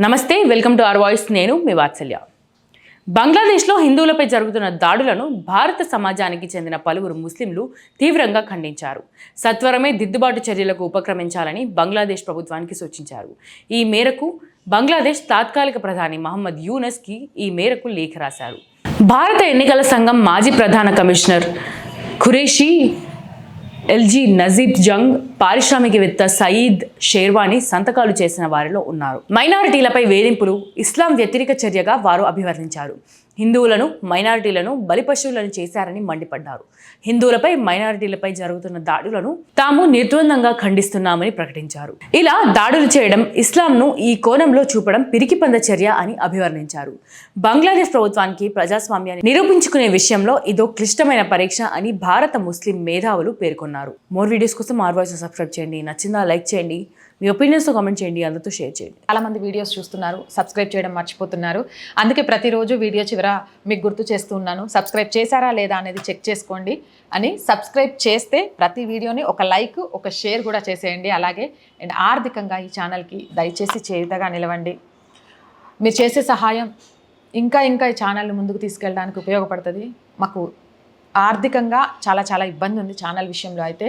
నమస్తే welcome to our voice. నేను మీ వాత్సల్య. బంగ్లాదేశ్లో హిందువులపై జరుగుతున్న దాడులను భారత సమాజానికి చెందిన పలువురు ముస్లింలు తీవ్రంగా ఖండించారు. సత్వరమే దిద్దుబాటు చర్యలకు ఉపక్రమించాలని బంగ్లాదేశ్ ప్రభుత్వానికి సూచించారు. ఈ మేరకు బంగ్లాదేశ్ తాత్కాలిక ప్రధాని మహమ్మద్ యూనస్కి ఈ మేరకు లేఖ రాశారు. భారత ఎన్నికల సంఘం మాజీ ప్రధాన కమిషనర్ ఖురేషీ ఎల్జీ నజీబ్ జంగ్ పారిశ్రామికవేత్త సయీద్ షేర్వాణి సంతకాలు చేసిన వారిలో ఉన్నారు. మైనారిటీలపై వేధింపులు ఇస్లాం వ్యతిరేక చర్యగా వారు అభివర్ణించారు. హిందువులను మైనారిటీలను బలిపశువులను చేశారని మండిపడ్డారు. హిందువులపై మైనారిటీలపై జరుగుతున్న దాడులను తాము నిర్ద్వందంగా ఖండిస్తున్నామని ప్రకటించారు. ఇలా దాడులు చేయడం ఇస్లాంను ఈ కోణంలో చూపడం పిరికిపంద చర్య అని అభివర్ణించారు. బంగ్లాదేశ్ ప్రభుత్వానికి ప్రజాస్వామ్యాన్ని నిరూపించుకునే విషయంలో ఇదో క్లిష్టమైన పరీక్ష అని భారత ముస్లిం మేధావులు పేర్కొన్నారు. మోర్ వీడియోస్ కోసం ఆర్వాయిస్ సబ్స్క్రైబ్ చేయండి. నచ్చిందా లైక్ చేయండి. మీ ఒపీనియన్స్తో కామెంట్ చేయండి అందరితో షేర్ చేయండి. చాలామంది వీడియోస్ చూస్తున్నారు సబ్స్క్రైబ్ చేయడం మర్చిపోతున్నారు. అందుకే ప్రతిరోజు వీడియో చివర మీకు గుర్తు చేస్తూ ఉన్నాను. సబ్స్క్రైబ్ చేశారా లేదా అనేది చెక్ చేసుకోండి. అని సబ్స్క్రైబ్ చేస్తే ప్రతి వీడియోని ఒక లైక్ ఒక షేర్ కూడా చేసేయండి. అలాగే అండ్ ఆర్థికంగా ఈ ఛానల్కి దయచేసి చేతగా నిలవండి. మీరు చేసే సహాయం ఇంకా ఇంకా ఈ ఛానల్ని ముందుకు తీసుకెళ్ళడానికి ఉపయోగపడుతుంది. మాకు ఆర్థికంగా చాలా చాలా ఇబ్బంది ఉంది ఛానల్ విషయంలో అయితే.